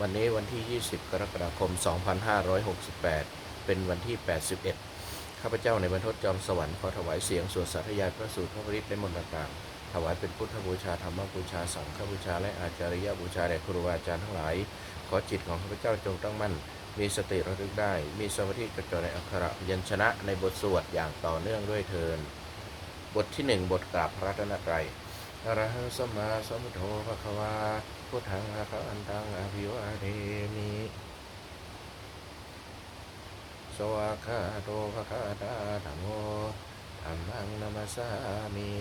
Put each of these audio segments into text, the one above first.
วันนี้วันที่ 20 กรกฎาคม 2568 เป็นวันที่ 81 ข้าพเจ้าในบรรทดจอมสวรรค์ขอถวายเสียงสวดสาธยายพระสูตรพระบริตรและมนต์ต่างๆ ถวายเป็นพุทธบูชาธรรมบูชาสังฆบูชาและอาจาริยบูชาแด่ครูอาจารย์ทั้งหลาย ขอจิตของข้าพเจ้าจงตั้งมั่น มีสติระลึกได้ มีสมาธิกระจ่อในอักขระยัญชนะในบทสวดอย่างต่อเนื่องด้วยเทินบทที่หนึ่งบทกราบพระรัตนตรัยอะระหังสัมมาสัมพุทโธภะคะวา พุทธังอะคันตังอาภิวาเทมิสวาคาโตภะคาตาธรรมโมธรรมังนัมสสามิ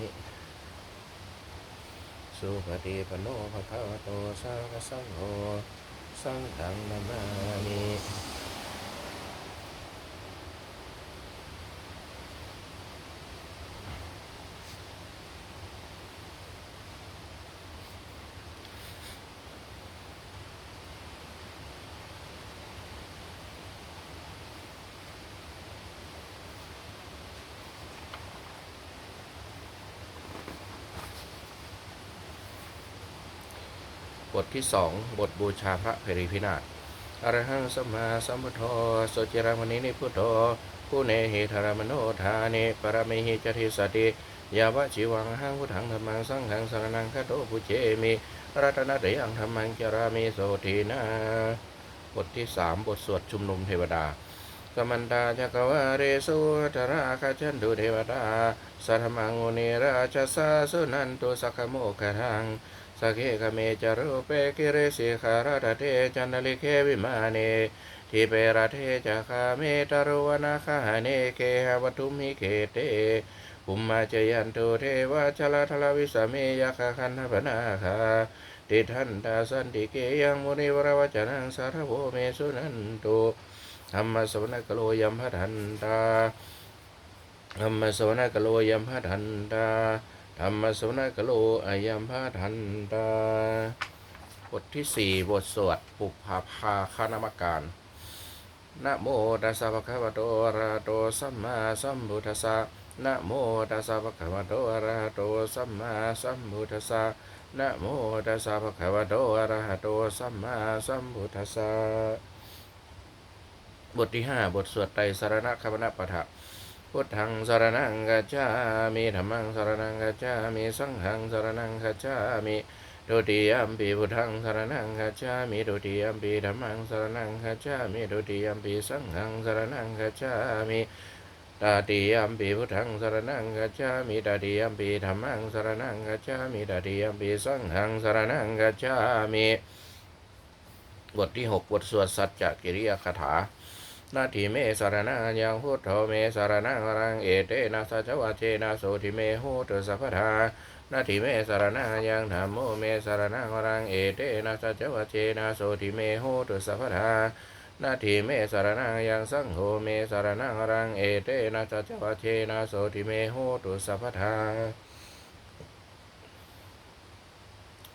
สุปฏิปโนภะคะวะโตสาวกสังโฆสังฆังนามามิ ทที่สองบทบูชาพระเพริพินาศอรหังสัมมาสัมพุทโธสุจิรามณีนิพุทโธผู้เนหิธารมโนทานิปรมิหิจทิสติยาวะจิวังหังพุทธังธรรมังสังฆังสรนังคโตปุเจมิรัตนเตยังธรรมังจารามิโสทีนาบทที่สามบทสวดชุมนุมเทวดาสมันตาจักวาเรสุธราคาชันตุเทวดาสัทมังอุนิราชสาสุนันตุสักขโมกขัง สกเคกเมจารุเปกิเรสิคารตเทจันนลิเควิมาเนทิเปรเทจักาเมตรุวนาคาเนเคหวัตุมิเคเตภุมมาจยันตุเทวาชลทลวิสเมยคคันธปนาคาติทันตาสันติเกยังมุนิวรวจนังสารโวเมสุนันตุธรรมสวนกโลยัมพัทันตาธรรมสวนกโลยัมพัทันตา ธรรมสวนกโลอายัมพาทันตา บทที่สี่บทสวดปุพพาภาคานามการนะโมตัสสะภะคะวะโตอะระหะโตสัมมาสัมพุทธัสสะนะโมตัสสะภะคะวะโตอะระหะโตสัมมาสัมพุทธัสสะนะโมตัสสะภะคะวะโตอะระหะโตสัมมาสัมพุทธัสสะบทที่ห้าบทสวดไตรสรณคมนปะทะ พุทธังสรนังกัจฉามิธัมมังสรนังกัจฉามิสังฆังสรนังกัจฉามิดุติยัมปีพุทธังสรนังกัจฉามิดุติยัมปีธัมมังสรนังกัจฉามิดุติยัมปีสังฆังสรนังกัจฉามิตาติยัมปีพุทธังสรนังกัจฉามิตาติยัมปีธัมมังสรนังกัจฉามิตาติยัมปีสังฆังสรนังกัจฉามิบทที่หกบทสวดสัจจกิริยคาถา นาทิเมสารนังยังพุทโธเมสารนังรังเอเตนะสัจวัชเชนะโสทิเมโหตุสัพพานาทิเมสารนังยังธรรมโมเมสารนังรังเอเตนะสัจวัชเชนะโสทิเมโหตุสัพพานาทิเมสารนังยังสังโฆเมสารนังรังเอเตนะสัจวัชเชนะโสทิเมโหตุสัพพา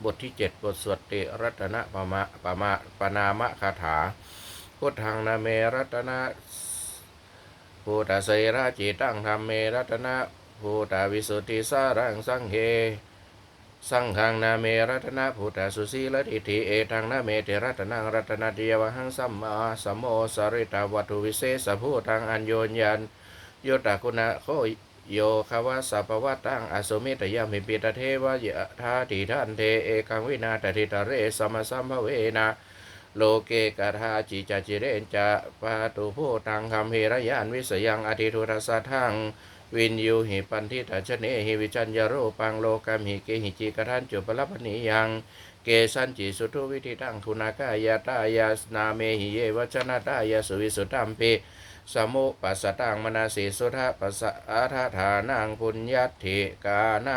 บทที่เจ็ดบทสวดติรัตนะปะมะปะมะปะนามะคาถา พุทธังนาเมรัตนะภูตเสราจิตังธรรมเมรัตนะภูตวิสุทธิสารังสังเฮสังฆังนาเมรัตนะภูตสุสีลทิฏฐิเอทังนาเมเทรัตนังรัตนะเดียวหังสัมมาสัมโมสริตาวัตุวิเศษภูตังอัญโยญญันโยตาคุณะโคโยคาวาสัพวัตตังอสุมิตยามิปิตเทวะยะธาติทันเทเอกังวินาตติตาเรสมสัมภเวนะ โลเกกทาจิจจิเรนจะปาตุโพตังคำเฮระยานวิสยังอธิทุรสัทังวินยูหิปันทิตาชเนหิวิจัญญาโรปังโลกามหิเกหิจิกทันจุปลปนิยังเกสันจิสุทุวิธิตังทุนากายาตายาสนาเมหิเยวชนะตายาสุวิสุตัมปิสมุปัสสตังมนาสีสุทะปัสสะอาทาฐานังปุญญัตถิกานะ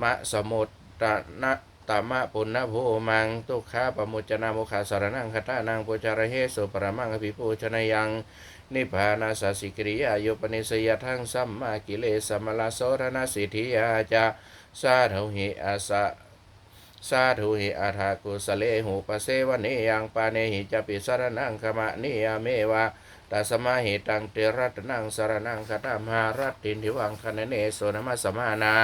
มะสมุตตะนะ ตมะปุณณโภมังทุขาปมุจนามุขาสารนังคตานังปุจารเหสุปรมังอภิปูชนยังนิพพานาสสิกริยาโยปนิสยทังสัมมากิเลสมลาโสรณสิทธิยาจาสาธุหิอาสะสาธุหิอาทากุสเลหุปเสวเนยังปาเนหิจปิสารนังขมะนิยาเมวะตัสมาหิตังเตรัตนังสารนังคตามหารัตตินทิวังคเนเนโสนมัสสมานา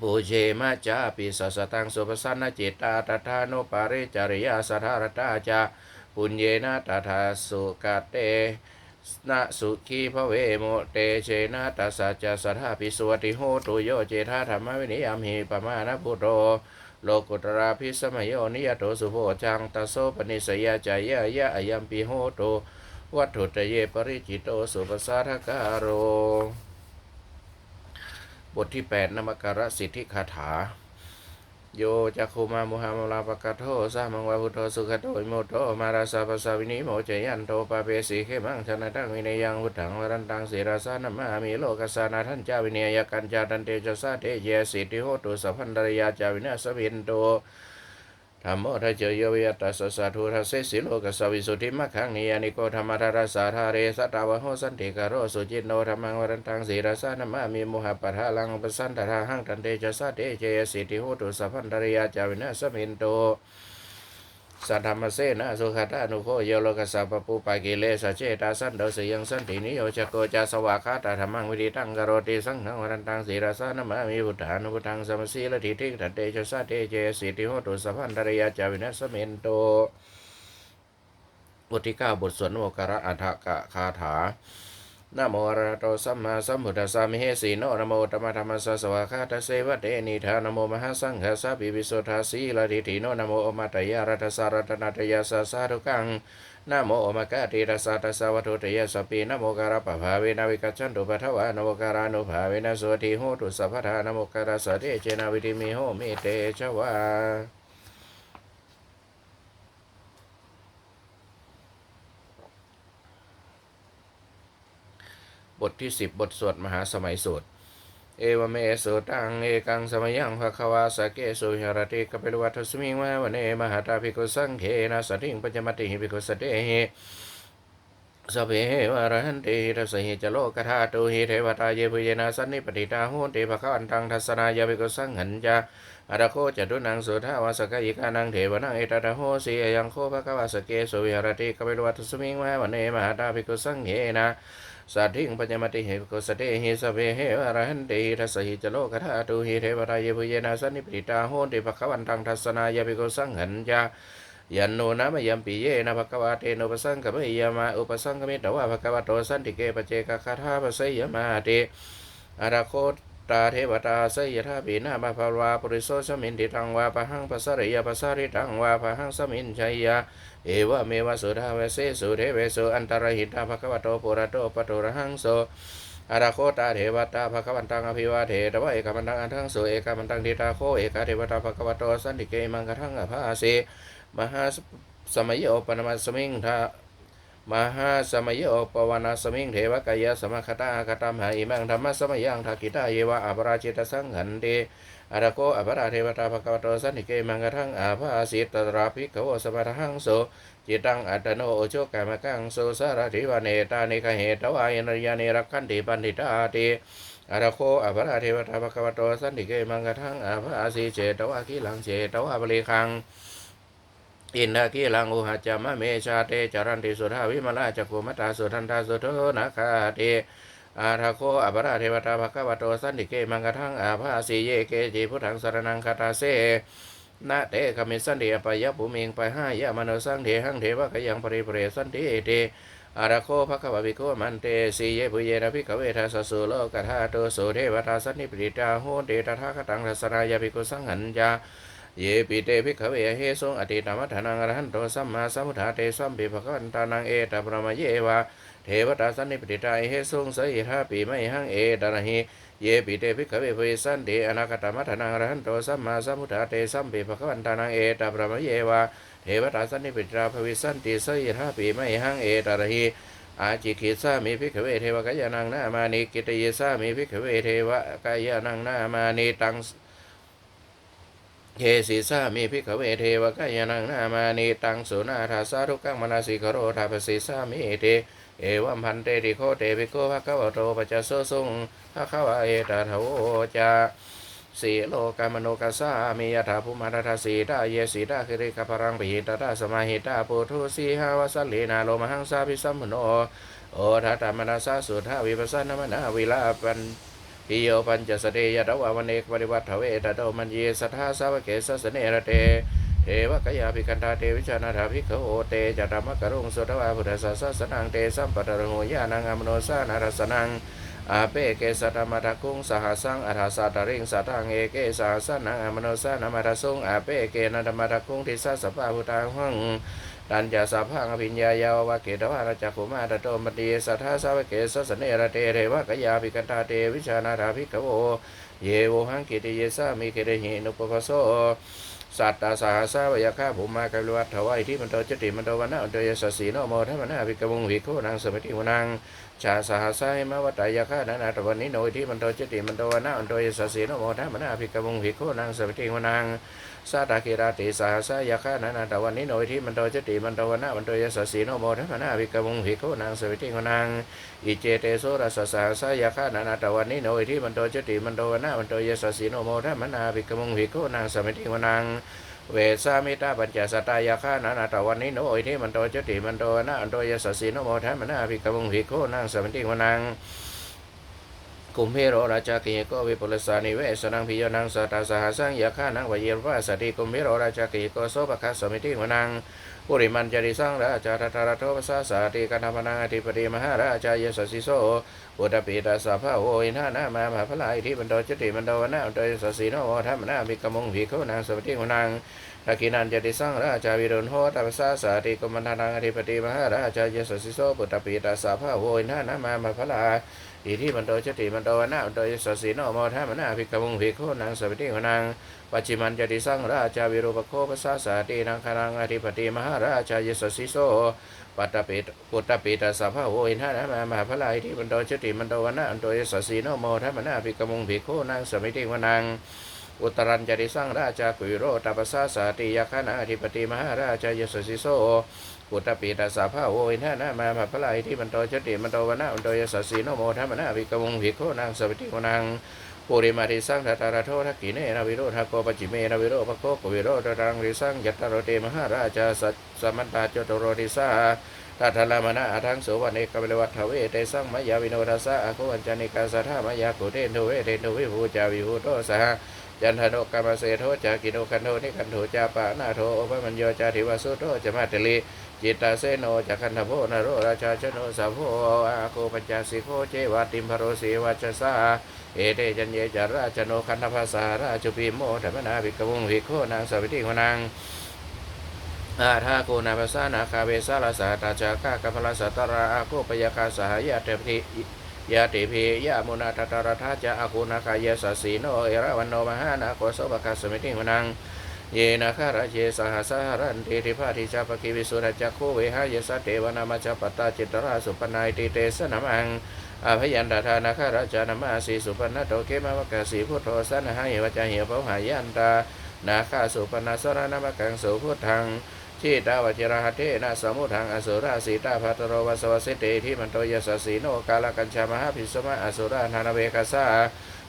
ปูเชมาจาปิสสตังสุปสันนจิตตาตถานุปาริจริยาสัทธารตาจาปุญเยนะตถาสุกเตนะสุขีพระเวโมเตเชนะตัสสะจะสัทธาปิสวติโหตุโยเจธาธรรมวินิยามหิปมานะพุทโธโลกุตราพิสมัยโยนิยโตสุโภจังตัสโสปนิสยาจายะยะอยัมปิโหตุวัตถุตเยปริจิตโตสุปสาทการโร บทที่ 8นมการสิทธิคาถา โยจักคุมามุฮัมลาปะกะโทสามังวาพุทโธสุขโตอิโมโตมาราสาปสาวินิโมเจยันโตปาเปสีเขมังชนะตังวินยังพุทธังวรันตังสีราสานามามีโลกัสานาท่านเจ้าวินยกันจาตันเตจสาเตเยสิทธิโหตุสัพพันตรยาจาวินาสวินโต ธรรมโมทัจเจโยวิยตัสสะทุทัสเสสิโลกัสสวิสุทธิมัคขังนิยานิโกธรรมธาราสาธาเรสตาวะโหสันติกาโรสุจิตโนธรรมังวรันตังสีรสานามามีมุหะปัฏฐาลังปสันตถาหังตันเตจสาเตเจสิทธิโหตุสัพพันตรยาจาวินาสมินโต สัทธรรมเสนะสุขตานุโคโยโลกัสสะปปุปะกิเลสเจตาสันโดสยังสันตินิโยชโกจาสวากาตาธรรมังวิธิตังกโรติสังฆังวรันตังสีราสานะมะมีพุทธานุพุทธังสมสีละทิทิตันเตชะสะเตเจสิติโหตุสัพพันตรยาจาวินัสเมนโตบทที่เก้าบทสวนโมกระอัฏฐกะคาถา นะโมอระหะโตสัมมาสัมพุทธัสสะมิเหสีโนนะโมตัมมะธัมมัสสะสวากขาตเสวะเตนิธานะโมมหาสังฆสสะปิวิสุทธาสีลาทิฏฐิโนนะโมอมตยารัตสารัตนาตยาสสสาธุกังนะโมอมกะติรัสสะตัสสะวัตุตยาสปปีนะโมการะปะภาเวนะวิกัจฉันตุปะทวะนะโมการานุภาเวนะสวติโหตุสัพพทานะโมการะสะเทเจนะวิธิมิโหมิเตชวา บทที่สิบบทสวดมหาสมัยสูตร เอวเมสุตังเอกังสมยังภควาสเกสุหรติกเปรวัตสมิงวะวันเนมหาตาภิกขุสังเขนะสติงปัญจมติหิภิกขุสเตหิสเพวะระหันติทัสหิจโลกธาตุหิเทวตาเยปุเยนะสันนิปติตาหุติภะคันตังทัสนายาภิกขุสังหันจาอาราโคจตุนังสุทาวาสกยิกานังเทวนังเอตตะโหสียังโคภควาสเกสุวิหรติกเปรวัตสมิงวะวันเนมหาตาภิกขุสังเขนะ สัตถิงปัญญมติเหกุสเตหิสเวเหวระหันติทัสหิจโลกธาตุหิเทวรายพุเยนาสันนิปิตาโหติภควันตังทัสนายปิโกสังหันยายันโนนะมยัมปิเยนะภควาเตนุปสังกะเมยมาอุปสังกมิตวะภควโตสันติเกปเจกคาถาปะเสยมาติอาราโคต ตาเทวตาเสยทาปีนามาภาวาปุริโสสมินติตังวาปะหังปะสริยปะสริตังวาปะหังสมินชัยยาเอวะเมวะสุทาเวเสสุเทเวสุอันตรหิตาภควโตปุระโตปะโตระหังโสอาราโคตาเทวตาภควันตังอภิวาเทตวะเอกมันตังอันทังสุเอกมันตังทิตาโคเอกาเทวตาภควโตสันติเกมังกะทังอภาเสมหาสมัยโยปนมัสสมิงทา มหาสมัยโยปวานาสมิงเทวกายสมคตาคตามหาอิมังธรรมสมัยยังทักิตาเยวะอปราชิตสังหันเตอาราโกอภราเทวตาภควโตสันติเกมังกะทังอาภาสิตตราภิกขโวสมะทังโสจิตังอัตโนโอโชกามกังโสสารถิวเนตานิคเหตวายนริยานิรักขันติปันติตาติอาราโคอภราเทวตาภควโตสันติเกมังกะทังอาภาสิเจตวะกิลังเจตวะบริคัง อินทากิลังอุหจามะเมชาเตจารันติสุทาวิมลาจักขุมัตตาสุทันตาสุโทนาคาเตอาราโคอัปราเทวตาภควโตสันติเกมังกะทังอาภาสีเยเกจิพุทธังสรนังคาตาเสนะเตคมิสันติอปยปุเมงไปห้ายะมโนสังเทหังเทวะกยังปริเปรสันติเตอาราโคภคววิโกมันเตสีเยปุเยนะภิกขเวทัสสุโลกธาโตโสเทวตาสันนิปติตาโหเตตถาคตังทัสนายาภิกุสังหันจา เยปิเตภิกขเวเฮสุงอติตามัฏฐานังอรหันโตสัมมาสัมพุทธาเตสัมปิภควันตานังเอตปรมเยวะเทวตาสันนิปติตาเฮสุงสยิทาปีไม่หังเอตระหิเยปิเตภิกขเวภวิสันติอนาคตมัฏฐานังอรหันโตสัมมาสัมพุทธาเตสัมปิภควันตานังเอตปรมเยวะเทวตาสันนิปติตาภวิสันติสยิทาปีไม่หังเอตระหิอาจิกิสามิภิกขเวเทวกายานังนามานิกิตเยสามิภิกขเวเทวกายานังนามานิตัง เยสิสามีพิกเวเทวกายนังนามานีตังสุนาทาสารุกังมนาสิกโรทาปสิสามีเตเอวัมพันเตติโคเตปิโกภะคะวะโตปัจจโสสุงภะคะวะเอตถาวจาสีโลกามโนกัสามียถาภูมาทัสสีตาเยสีตาคิริกพรังปิหิตตาสมาหิตาปุถุสีหาวสัลลีนาโลมหังสาพิสัมมโนโอทัตตมนาสาสุทาวิปัสสนามนาวิลาปัน ทิโยปัญจสเดยตวาวันเอกปริวัตถเวตโตมันเยสัทธาสาวเกสสเนระเตเทวกยาภิกันตาเทวิชานาถาภิกขโอเตจตรรมกรุงสุตวาพุทธสสสนังเตสัมปตระโหยานังอมโนสานารสนังอาเปเกสัตมะทะคุงสหัสังอัฏฐสัตริงสัตังเอเกสหสนังอมโนสานามาทสุงอาเปเกนันตมะทะคุงทิสัสสปะพุทธังหัง ดัญญาสัพพังอภิญญายาวะเกตวาราจักขุมาตโตมตีสัทธาสาวเกสสเนระเตเทวะกยาภิกันตาเตวิชานาถาภิกขโวเยวหังกิติเยสามิเกเรหินุปภโสสัตตาสหัสาวยาคาภูมากาลวัตถวายที่มันโตจติมันโตวันนาโตยสสีโนโมทัมนาภิกมุงวิโคนางสมิติวนัง ชาสหัสายมาวัตยาคานานาตวันนี้โนที่มันโตจติมันโตวันโตยสสีโนโมทัมนาภิกมุงวิโคนางสมิติงวนังสาตาคิราติสหัสายาคานานาตวันนี้โนที่มันโตจติมันโตวันโตยสสีโนโมทัมนาภิกมุงวิโคนางสมิติงวนังอิเจเตโสรสสหัสายาคานานาตวันนี้โนที่มันโตจติมันโตวันโตยสสีโนโมทัมนาภิกมุงวิโคนางสมิติงวนัง เวสามิตาปัญจสตายาฆานานาตวันนี้โนอิทิมันโตจติมันโตนะอันโตยสสสีโนโมทัมมนาภิกขมุงภิกโคนางสมันติวนัง กุมเพโรราชากิยโกวิปุลสานิเวสนังพิยนังสตาสหัสังยาคานังวเยรวาสติกุมเพโรราชากิยโกโสปะคัสสมิติวนังปุริมันจริสังราชาตตารโทปสาสาติกันธรรมนังอธิปติมหาราชายสสิโสอุตปิตาสัพพะโออินทานามามหาพลายที่มันโตจติมันโตนะอันโตยสสีโนโมทัมมนาภิกมุงภิกโคนางสมติวนังทักินันจติสังราชาวิรุณโหตัปสสาสาติกมันธนังอธิปติมหาราชายสสิโสปุตตปิตาสาภาโวยนานามามาพลาย อิทิมันโตจติมันโตวนาโตยสสีโนโมทัมนาภิกขมุงภิกโคนางสมติวนังปัจจิมันจติสังราชาวิรุปโคปสสาสาตินังคนังอธิปติมหาราชายสสิโสปัตตปิตปุตตปิตาสาภาโวยนานามามาพลาอิทิมันโตจติมันโตวนาโตยสสีโนโมทัมนาภิกขมุงภิกโคนางสมิติวนังอุตรัญจริสังราชากุยโรตัปสสาสาติยคณาธิปติมหาราชายสสิโส ปุตตปีตาสาภาโวอินทนามาภพลายที่มันโตชติมันโตวนามันโตยสสีโนโมทัมนาวิกมุงภิกโคนางสวิติโกนางปุริมาทิสังทัตาระโททักกิเนนาวิโรธโกปจิเมนาวิโรภโคกวิโรตรังริสังยัตตโรเตมหาราชาสัสมันตาจตุโรติสาตัทลามนาทังโสวันเอกเวลวัตเวเตสังมายาวิโนทัสสะอโควันจานิกาสัทธามายากุเทนโทเวเทนโทวิภูจาวิภูโตสห จันทโนกรรมเสโทจากิโนคันโทนิคันโทจาปานาโทโอปมัญโยจาธิวาสุโตจมาตลิจิตตาเสโนจากคันธโพนโรราชาชโนสาโพอาโคปัญจสิโคเจวาติมพโรสีวัชสาเอเตจันเยจาราชโนคันธภาษาราชุพิโมธรรมนาภิกวุงภิกโคนางสาวิติโคนางอาทาโกนาภาษานาคาเวสาลาสาตาจากากัพลาสัตราอาโคปยาคาสหายาเตพิ ยาติพียามุนาตตารทาจะอากูนาคายสสีโนเอราวันโนมหานาโกโสปกัสมิติวนังเยนะคาราเจสหัสหรันติทิพาทิชาปกิวิสุรจักโคเวหายสเทวนามาจปตาจิตราสุปนายติเตสนามังอาพยันตาธานาคาราจานามาสีสุปนตโตเกมาวกสีพุทโธสนหายวจาเหียวเผหายันตานาคาสุปนาสรนามกังสุพุทธัง ชีตาวจิระหะเทนะสมุทังอสุราสีตาภัตโรวสวสิเตที่มันโตยสสีโนกาลกัญชามหาภิสมะอสุรานานเวกสา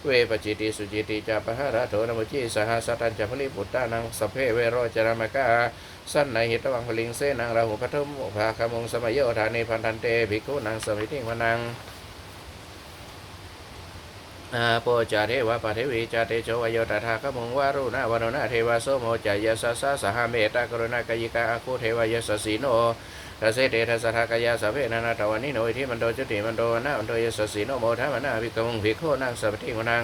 เวปจิติสุจิติจาปหะระโถนมุจิสหสตัญจะพลิปุตตานังสเพเวโรจรามกาสันในหิตวังพลิงเสนังราหุพัทมุภาคมงสมัยโยธานิพันธันเตภิกขุนังสมิติวนัง อาโปจาเทวะปะเทวีจาเตโชวโยตถาคมงวารุณาวรณะเทวะโสโมจายสสสสหเมตตากรุณากายิกาอาคูเทวายสสีโนทัสเสเตทัสทากายาสเพนานาตวันนิโนอิทิมันโดจุติมันโดนะมันโดยสสีโนโมทัมนาภิกมุงภิกโคนังสัพพิโกนัง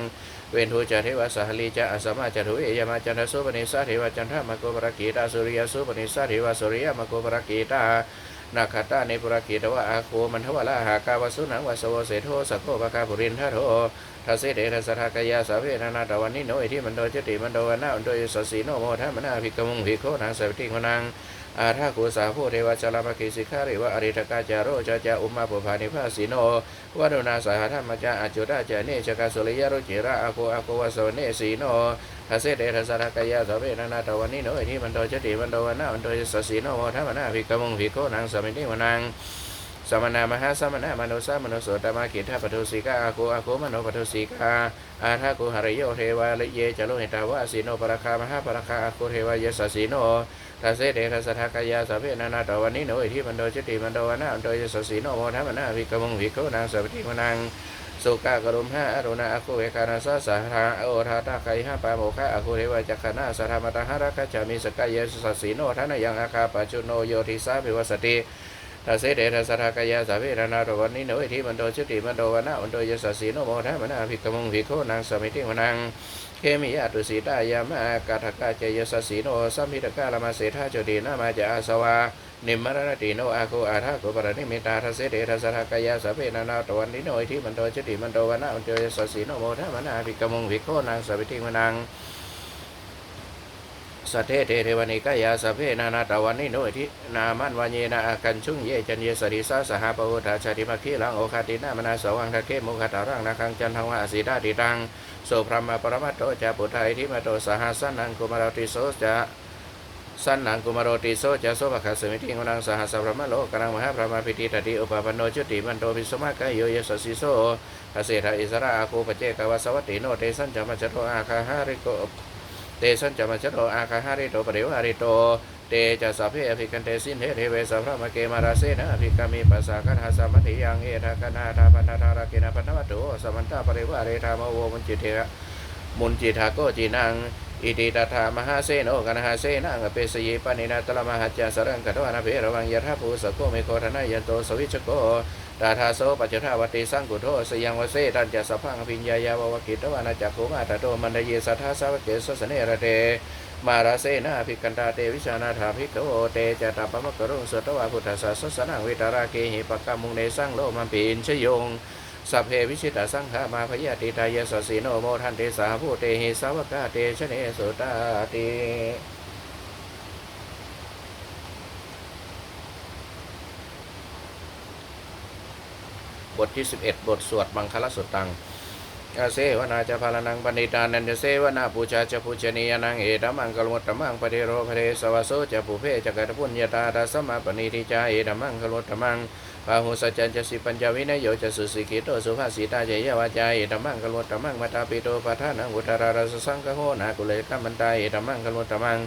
เวนทูจาเทวะสหลีจาอสมาจาทุเอยมาจันทสุปนิสาเทวะจันทมโกปรกีตาสุริยสุปนิสาเทวะสุริยมโกปรกีตานาคาตาในปุรกีตวะอาโคมันทวะลาหากาวสุนังวสวเสโทสกโกปะกาปุรินทะโท ทัสเสเดทัสสะทากายาสาเวนานาตวันนิโนอิทิมันโดจติมันโดวันนาอันโดยสสีโนโมทัมนาภิกมุงภิกโคนังสัพพิโกนังอาทากุสาโพเทวจาลามกิสิกขาริวะอริทกาจาโรจาจาอุมาปุภานิภาสิโนวนุนาสหธรรมจาอจุราจาเนชกาสุริยรุจิระอาโกอาโกวสเนสีโนทัสเสเดทัสสะทากายาสาเวนานาตวันนิโนอิทิมันโดจติมันโดวันนาอันโดยสสีโนโมทัมนาภิกมุงภิกโคนังสัพพิโกนัง สมณามหาสมณามโนสามโนโสตมากิทัปทุสิกาอาโกอาโกมโนปทุสิกาอาทากุหริโยเทวาลิเยจโลหิตาวะสีโนปราคามหาปราคาอาโกเทวายสสีโนทัสเสเดทัสะทากายาสาเวนานาตวันนี้โนอิทิมันโดจติมันโดวนาอันโดยสสีโนโมทัมนาภิกมุงภิกขุนางสัพพิโกนางสุกากรุมหะอรุณาอคุเวคานาสสหาโอทาตาไคหะปาโมคะอคุเทวาจักขณาสธรรมตหะรักขจามิสกายเยสสสีโนทานายังอาคาปัจจุโนโยทิสาภิวสติ ทัสเสเดทัสสะทากายาสาเวรนาโรวันนิโนอิทิมันโดชุติมันโดวันะมันโดยสสีโนโมทะมนาภิกขมุงภิกขุนางสมิติวนังเคมิยาตุสีตายามากาทกาเจยสสีโนสัมพิตกาลมาเสธาจุดีนามาจาอาสวานิมมรณติโนอาโคอาทาโกปรณิมิตาทัสเสเดทสสะทากายาสาเวรนาโรวันนิโนอิทิมันโดชุติมันโดวันะมันโดยสสีโนโมทะมนาภิกขมุงภิกขุนางสมิติวนัง สัทเทเทเทวนิกายาสเพนานาตวันนิโนทินามันวานเยนาอากันชุงเยจันเยสริสาสหปวุฒาชาติมัคคีลังโอคาตินามนาสวังทะเกมุขตารังนาคังจันทวะสีดาติตังโสพรหมปรมัตโตจาปุถัยทิมาโตสหัสสันนังกุมารติโสจะสันนังกุมารติโสจะโสภคัสมิติงนังสหัสพรหมโลกนังมหาพรหมพิติตติอุปปันโนจุติมันโตวิสมากายโยยสสิโสทเสทาอิสระอาคูปเจกวสวัตติโนเตสัญจมัจจโตอาคาหาริโก เตสัญจะมัจจโตอาคาหาริโตปริวาริโต เตจะสัพเพอภิกันเตสินเทเทเวสัพพะมะเกมาราเสนะอภิกามิปัสสะกันหาสามัติยังเอทากันหาทาปันทารากินะปันวัตโตสมันตาปริวาเรธามโวมุนจิเทระมุนจิทาโกจินังอิติตถามหาเสโนกันหาเสนังอเปสเยปานินาตละมหัจจาสรังกัตวานาเพระวังยะทาภูสโกเมโคทนายันโตสวิชโก ตาทาโสปัจจทาวติสังกุโทสยังวเสตันจะสพังอภิญญายาววกิตวานาจักโคมาตโตมันดเยสัทธาสาวเกสสเนระเตมาราเสนาภิกันตาเตวิชานาถาภิกโวเตจตาปมกรุงสุตวาพุทธสสสนังวิตาราเกหิปกามุงเนสังโลมัมปีนชยงสัพเพวิชิตาสังฆามาพยาติตายสสีโนโมทันเตสาภูเตหิสาวกาเตชเนสุตาติ บทที่ 11 บทสวดมังคลสุตตังอาเสวนาจะพาลนังปณิตานันจะเสวนาปูชาจะปูชนียนังเอตมังกลมุตตมังปฏิโรภเรสวาโสจะปุเพจะกัตพุญญาตาตาสมาปณิทิจาเอตมังกลมุตตมังปาหุสัจจันจะสิปัญจวินโยจะสุสิกิโตสุภาสิตาเจยวาจาเอตมังกลมุตตมังมาตาปิโตปะทานังอุตรารสสังกโหนากุเลกัมมันตาเอตมังกลมุตตมัง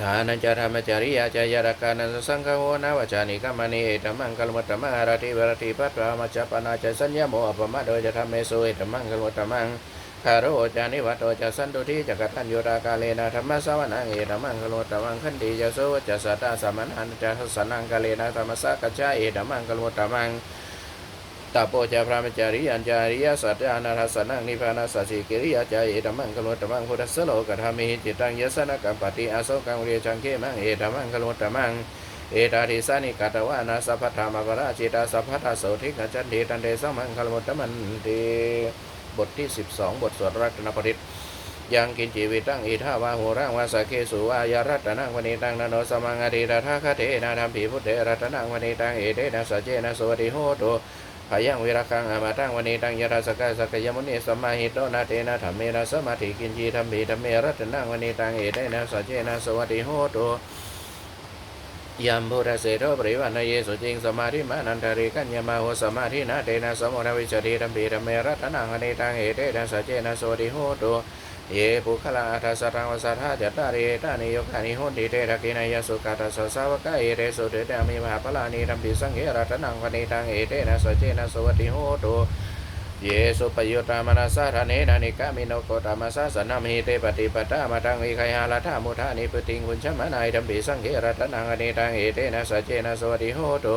ทานันจะธรรมจริยาจายรกานันสังฆโหนาวจานิกัมมณีเอตมังกลมตมังอารติวรติปัตตามัจจปนาจสัญญโมอปมาโดยจะทำเมโสเอตมังกลมตมังคารโอจานิวัตโตจะสันตุทิจักตัญยุรากาเลนะธรรมสวนังเอตมังกลมตมังขันติจะโสจะสัตตาสมานันจะสนังกาเลนะธรรมสักกัจจาเอตมังกลมตมัง ตาโปจะพระมจาริยันจาริยสัจจานาทัสสนังนิพพานาสัจจิกิริยาจาเอตมังกโลตมังพุทธสโลกธรรมิจิตังยสนกัมปติอาโสกังเรียจังเกมังเอตมังกโลตมังเอตาทิสานิกัตวานาสัพพธรรมปราชิตาสัพพทาโสทิกจันติตันเดสมังกโลตมันติบทที่ 12 บทสวดรัตนปริตยังกินจีวิตั้งอิทาวาหูรังวาสเคสุวายารัตนังวณีตังนโนสมังอดีตถาคเทนาธรรมผีพุทธรัตนังวณีตังเอเตนะสเจนะสวัสดิโหตุ พยังวิรคังอามาตังวันนี้ตังยราสกาสกยมุนีสมมาหิโตนาเตนะธรรมเมนะสมาธิกินจีธรรมีธรรมเมรัตนังวันนี้ตังเอได้นะสัจเจนะสวัสดิโหตุยามโพธเสโทปริวันนเยสุจิงสมาธิมานันทริกัญญมาโหสมาธินาเตนะสมุทวิจติธรรมีธรรมเมรัตนังวันนี้ตังเอได้นะสัจเจนะสวัสดิโหตุ เยปุคละอัสรังวสัทธาจตาริตานิยกานิโหติเตระกินายสุกัตสสาวกะเอเรสุเตตามิมหาปลานิธรรมปิสังเกรัตนังวณิตังเอได้นะสเจนะสวัสดิโหตุเยสุปยุตามนาสาธเนนานิกามิโนโกตามาสาสนามหิเตปฏิปตามาตังวิไคหาลาธามุทานิปติงคุณชมานายดัมปิสังเกรัตนังอเนตังเอเตนะสเจนะสวัสดิโหตุ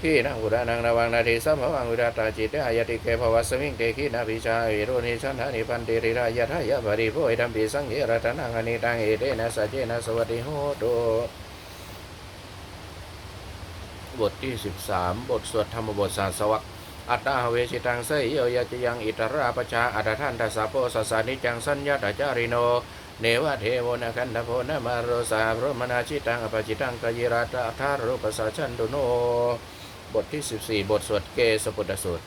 ขีนังอุดานังนาวังนาทีสัมภวังวิราตาจิตเตายติเกภวสมิงเตขีนาภิชาเอโรนิชันานิปันติริรายะทายะบริโภยดัมปิสังเกรัตนังอเนตังเอเตนะสัจเจนะสวัสดิโหตุบทที่ 13 บทสวดธรรมบทสาสวักอัตตาเวชิตังเสยโยยะจยังอิตราปชาอัตทันทัสโปสัสสานิจังสัญญาตจาริโนเนวะเทโวนะคันธโพนมาโรสาพรมนาชิตังอปจิตังกยิราตาทารุปสัชันตุโน บทที่ 14 บทสวดเกสปุตตสูตร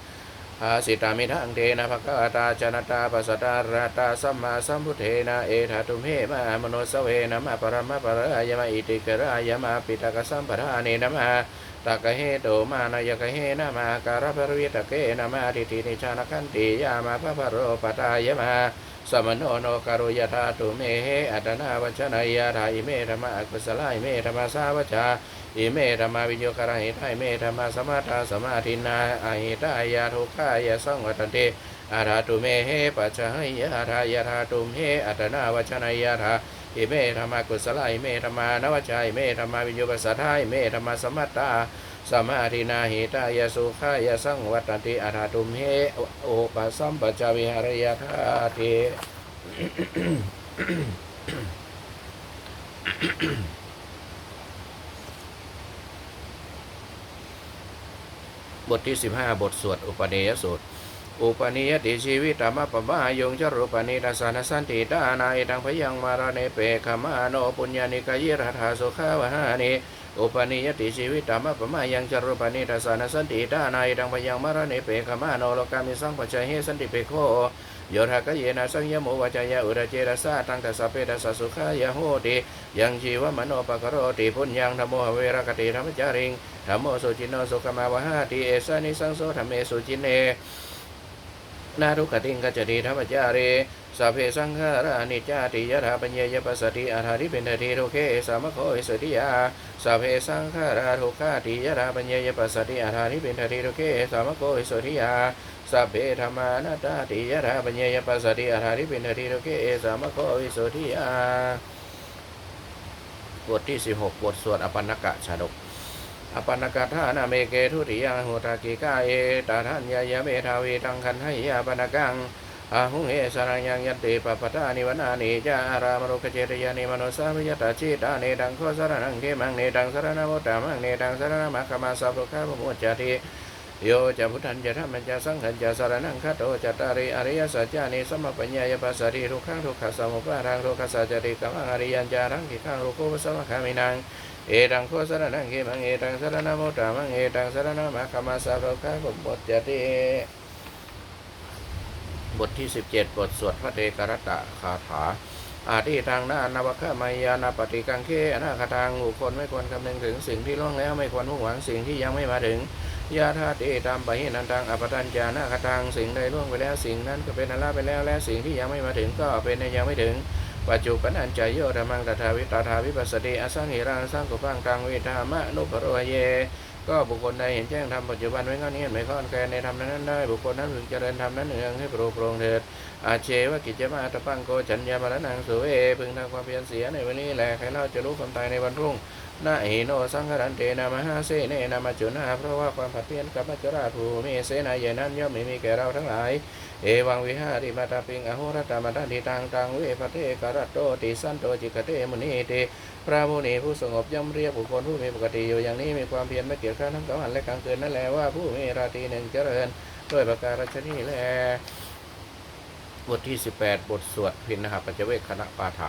อาสิตามิทังเทนะภะกาตาจนตาปัสสตาราตาสัมมาสัมพุทเทนะเอธาตุมเหมามโนสเวนะมะปรมะปะระยมะอิติกระยมะปิตกสัมปทาเนนะมะตากะเหโตมานายกะเหนามาการะภรวิตะเกนามาทิตินิชานคันติยามาพระพโรปตายมาสมโนโนกรุยธาตุเมเหอัตนาวัชนายาทาอิเมธรรมะอักุศลาอิเมธรรมสาวจา อิเมธรรมวิโยคาระหิตาอิเมธรรมสมาทาสมาธินาอาหิตายาทุกายาสังวัตเตอาราตุเมเหปัจจหยาทายาธาตุเมเหอัตนาวัชนายาทาอิเมธรรมากุศลาอิเมธรรมานวจาอิเมธรรมาวิญโยปัสสะทาอิเมธรรมาสมัตตาสมาธินาหิตายสุขายสังวัตติอาราตุมเหโอปัสสัมปจาวิหารยธาติ บทที่ 15 บทสวดอุปเนยสูตร อุปนิยติชีวิตามะปะมายงจรูปนิทัสสนสันติดานาอิตังพยังมาราเนเปขมาโนปุญญานิกายิรัฐาสุขาวหานิอุปนิยติชีวิตามะปะมายังจรูปนิทัสสนสันติดานาอิตังพยังมาราเนเปขมาโนโลกามิสังปัจจเฮสันติเปโคโยธากเยนะสังยโมวจายะอุระเจรสาตังตัสเปตัสสุขายะโหติยังชีวมโนปกโรติพุญญังธรรมโมเวรกติธรรมจาริง ธรรมโมสุจินโนสุขมาวะหาติเอสานิสังโสธรรมเมสุจินเนนารุกขติงกัจจติธรรมจารีสัพเพสังขารานิจจาติยถาปัญญยปัสสติอาหาริเป็นทีโรเคสามโคอิสติยาสัพเพสังขาราทุกขาติยถาปัญญยปัสสติอาหาริเป็นทีโรเคสามโคอิสติยาสัพเพธรรมานาตาติยถาปัญญยปัสสติอาหาริเป็นททีโรเคสามโคอิสติยาบทที่ 16บทสวดอปันนกะชาดก อปันนกถานาเมเกทุติยังโหตากิกาเอตาทัญญายเมทาวีตังคันให้ยาปนกังอาหุงเอสรังยังยันติปปตานิวนานิจารามรุกเจตยานิมโนสามิยตาจิตาเนดังโคสรนังเกมังเนดังสรณมุตตามังเนดังสรณมัคคมาสัพพะพมุจจติโยจะพุทธันจะธรรมันจะสังขันจะสารนังคัตโตจะตาริอริยสัจจานิสมปัญญายปัสสติทุกขังทุกขสมุปาทังทุกขสัจติกังอริยัญจารังกิขังโลโกวสมะคามินัง เอตังโคสรนังเกมังเอตังสรณมุตตามังเอตังสรณมัคคมาสัพพะพมุจจติบทที่ 17 บทสวดพระเตกรตะคาถา อาทิทางนานวคมายานาปฏิกังเคอนาคทางบุคคลไม่ควรคำนึงถึงสิ่งที่ล่วงแล้วไม่ควรมุ่งหวังสิ่งที่ยังไม่มาถึงยาธาเตตามไปหินันตังอปตัญจานาคทางสิ่งใดล่วงไปแล้วสิ่งนั้นก็เป็นอนละไปแล้วและสิ่งที่ยังไม่มาถึงก็เป็นในยังไม่ถึง ปัจจุปันนันจายโยธรรมังตถาวิตถาวิปัสสติอสังหิรังสังกุปังตังวิธามะนุปโรเย ก็บุคคลใดเห็นแจ้งธรรมปัจจุบันไว้ข้อนี้ไม่ข้อนแคลนในธรรมนั้นได้ บุคคลนั้นพึงเจริญธรรมนั้นเนืองให้โปรโปรงเถิดอาเชวกิจจมาตะปังโกจัญญามรณังสุเวพึงทำความเพียรเสียในวันนี้แหละใครเล่าจะรู้ความตายในวันรุ่งนาหิโนสังหรันเตนามหาเสเนนามาจุนาเพราะว่าความผัดเพี้ยนกับมัจจราชภูมิเสนาใหญ่นั้นย่อมไม่มีแก่เราทั้งหลาย เอวังวิหาริมาตาปิงอโหรตามาตาดิตังตังเวปะเทกรัตโตติสันโตจิกเตมุนีเตพระมุนีผู้สงบย่อมเรียกบุคคลผู้มีปกติอยู่อย่างนี้มีความเพียรไม่เกี่ยวข้องทั้งกลางวันและกลางคืนนั่นแหละว่าผู้มีราตรีหนึ่งเจริญด้วยประการฉนี้แลบทที่ 18 บทสวดพินหปัจเจเวคคณะปาฐะ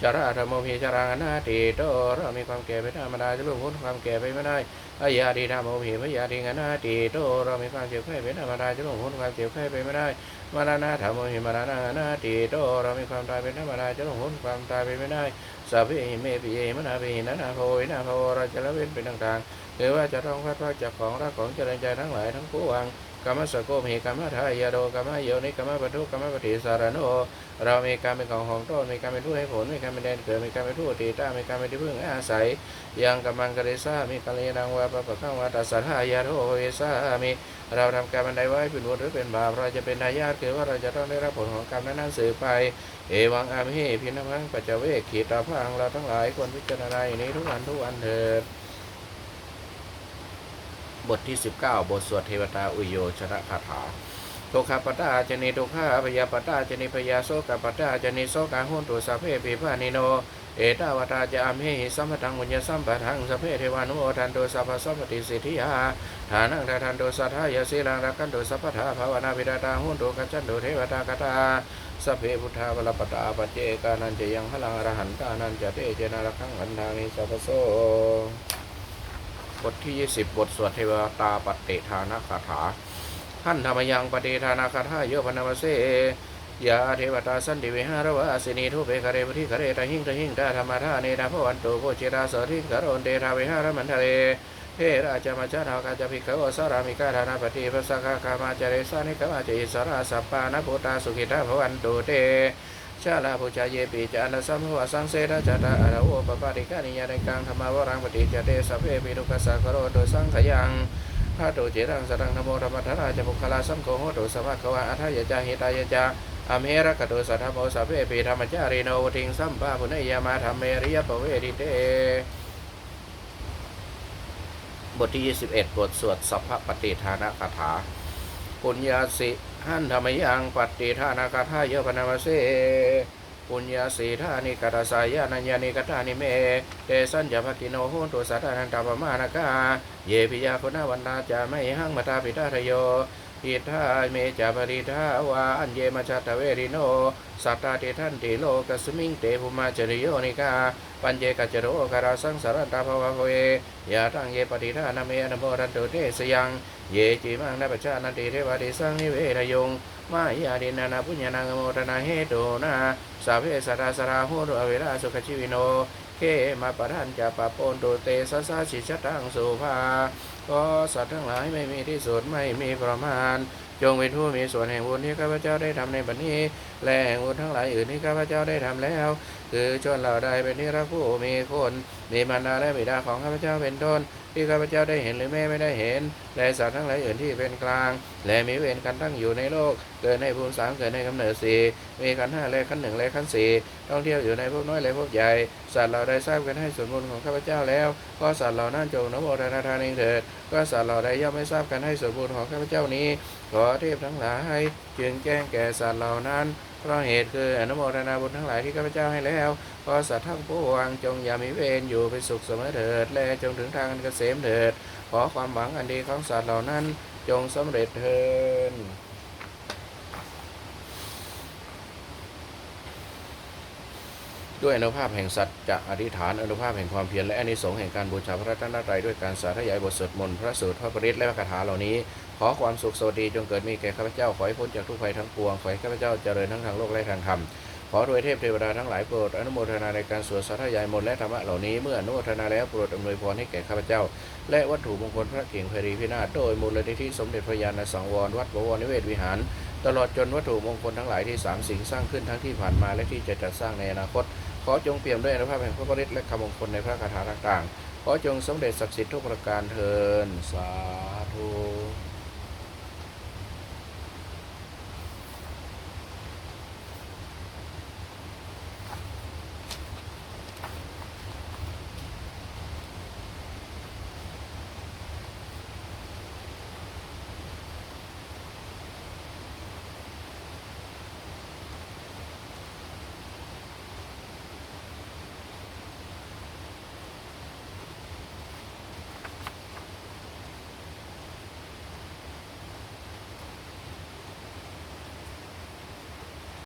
ชาราธรรมพีชารานาติโตเรามีความแก่เป็นธรรมดาจะล่วงพ้นความแก่ไปไม่ได้อายาดีธรรมโมพีพยาดีงานาติโตเรามีความเจ็บไข้เป็นธรรมดาจะล่วงพ้นความเจ็บไข้ไปไม่ได้มารานาธรรมโมหิมารานานาติโตเรามีความตายเป็นธรรมดาจะล่วงพ้นความตายไปไม่ได้สัพเพหิเมปิเยมนาปินานาโพินาโพเราจะละเว้นเป็นต่างๆหรือว่าจะต้องพัดพรากจากของรักของเจริญใจทั้งหลายทั้งปวง กรรมสโกมีกรรมทายาโดกรรมโยนิกรรมปทุกรรมปฏิสารโนเรามีการเป็นของของต้นมีการเป็นผู้ให้ผลมีการเป็นแดนเกิดมีการเป็นผู้ตีต้ามีการเป็นที่พึ่งอาศัยยังกำมังกริซามีกัลยาณังวาปะปะข้างวาตัสสะทายาโทเวสามีเราทำการบันไดไว้เป็นบุญหรือเป็นบาปเราจะเป็นทายาทคือว่าเราจะต้องได้รับผลของกรรมนั้นสืบไปเอวังอามิพินังปัจจเวกขีตาพังเราทั้งหลายควรพิจารณาอย่างนี้ทุกวันทุกวันเถิด บทที่ 19 บทสวดเทวตาอุโยชนะคาถาโทคาปตาจนิทุกขาพยาปตาจนิพยาโสกปตาจนิโสกาหุนตุสัพเพปิพานิโน เอตาวตาจะอัมเหหิสัมปทังมุญญสัมปทังสัพเพเทวานุโมทันโตสัพพสัพพติสิทธิยาฐานังทาทันโตสัทธายาสีลังรักขันโตสัพพทาภาวนาวิดาตาหุนตุกัจจันโตเทวตากตาสัพเพพุทธาวลปตาปเจกานันจะยังพลังอรหันตานันจะเตเจนารักขังอันทานิสัพพโส บทที่ 20 บทสวดเทวตาปฏิทานาคาถาท่านธรรมยังปฏิทานาคาถาโยพนวเสยาเทวตาสันติวิหารวะสินีทุเปคาเรปทิคาเรตหิงตหิงตาธรรมธาเนนาพวันตุโพจิราสทิกรอนเตทาวิหารมันทะเลเทราจามาจารากาจพิกขวสารามิกาธานาปฏิภสกากามาจาริสานิกมาจอิสราสัปปานะโพตาสุขิตาภวันตุเต ชาลาภูชาเยปีจานสัมภวสังเสทจาตาอะระโอปปาติกานิยาในกังธรรมาวรังปฏิจจเตสัพเพปิทุกขสักกโรโดสังขยังพระโตเจรังสรังนโมธรรมทราจบุคลาสัมโฆโหตุสมัควะอัทยจาหิตายจาอเมรกตุสัทธโมสัพเพปิธรรมจาริโนทิงสัมปะพุเนยมาธรรมเมริยปเวดิเต บทที่ 21 บทสวดสัพพปฏิทานคาถาปุญญาสิ หันธรรมยังปฏิทานคาถาโยปนามเสปุญญาสีธานิกตสายานัญญานิกตานิเม เตสัญญาภกิโนโหตุสัตตานันตปมานากา เยปิยาคนาวันนาจะไม่หังมาตาปิตาทโย อิทาเมจาปริทาวาอันเยมาจัตเวริโน สัตตาเตทันติโลกสมิงเตภุมาจริโยนิกา ปัญเจกัจโรคาราสังสารตาภวะเวยาตังเยปฏิทานาเมอนโมรันตุเตสยัง เยจิมังนาปชานันติเทวาติสังนิเวทยง มายาดินานาปุญญานังโมทนาเฮโตนาสาเพสราสราหูตุอเวราสุขชิวิโนเคมาปะทันจะปะปนตุเตสสาชิชตังสุภา ก็สัตว์ทั้งหลายไม่มีที่สุดไม่มีประมาณ จงเป็นผู้มีส่วนแห่งบุญที่ข้าพเจ้าได้ทำในบัดนี้ และแห่งบุญทั้งหลายอื่นที่ข้าพเจ้าได้ทำแล้ว คือชนเราได้เป็นที่รักผู้มีคนมีมารดาและบิดาของข้าพเจ้าเป็นต้นที่ข้าพเจ้าได้เห็นหรือแม่ไม่ได้เห็นและสัตว์ทั้งหลายอื่นที่เป็นกลาง และมีเวรกันตั้งอยู่ในโลก เกิดในภูมิสามเกิดในกำเนิดสี่มีขันห้าและขันหนึ่งและขันสี่ท่องเที่ยวอยู่ในภพน้อยและภพใหญ่ สัตว์เราได้ทราบกันให้ส่วนบุญของข้าพเจ้าแล้ว ก็สัตว์เหล่านั้นจงนโมทนาทานเองเถิด ก็สัตว์เหล่าใดย่อมไม่ทราบกันให้ส่วนบุญของข้าพเจ้านี้ ขอเทพทั้งหลายจึงแจ้งแก่สัตว์เหล่านั้น เพราะเหตุคืออนุโมทนาบุญทั้งหลายที่ข้าพเจ้าให้แล้วขอสัตว์ทั้งปวงจงอย่ามีเวรอยู่เป็นสุขเสมอเถิด และจงถึงทางเกษมเถิด ขอความหวังอันดีของสัตว์เหล่านั้นจงสำเร็จเถิด ด้วยอนุภาพแห่งสัตว์จะอธิษฐานอนุภาพแห่งความเพียรและอนิสงส์แห่งการบูชาพระรัตนตรัยด้วยการสาธยายบทสวดมนต์พระสูตรพระปริตและพระคาถาเหล่านี้ ขอความสุขสวัสดีจงเกิดมีแก่ข้าพเจ้าขอให้พ้นจากทุกภัยทั้งปวงขอให้ข้าพเจ้าเจริญทั้งทางโลกและทางธรรมขอโดยเทพเทวดาทั้งหลายโปรดอนุโมทนาในการสวดสาธยายมนต์และธรรมะเหล่านี้เมื่ออนุโมทนาแล้วโปรดอำนวยพรให้แก่ข้าพเจ้า และวัตถุมงคลพระเก่งเพรีพินาศโดยมูลนิธิสมเด็จพระยาณสังวรวัดบวรนิเวศวิหาร ตลอดจนวัตถุมงคลทั้งหลายที่สามสิ่งสร้างขึ้นทั้งที่ผ่านมาและที่จะจัดสร้างในอนาคต ขอจงเปี่ยมด้วยอนุภาพแห่งพระบริตและคำมงคลในพระคาถาต่างๆ ขอจงสมเด็จศักดิ์สิทธิ์ทุกประการเทินสาธุ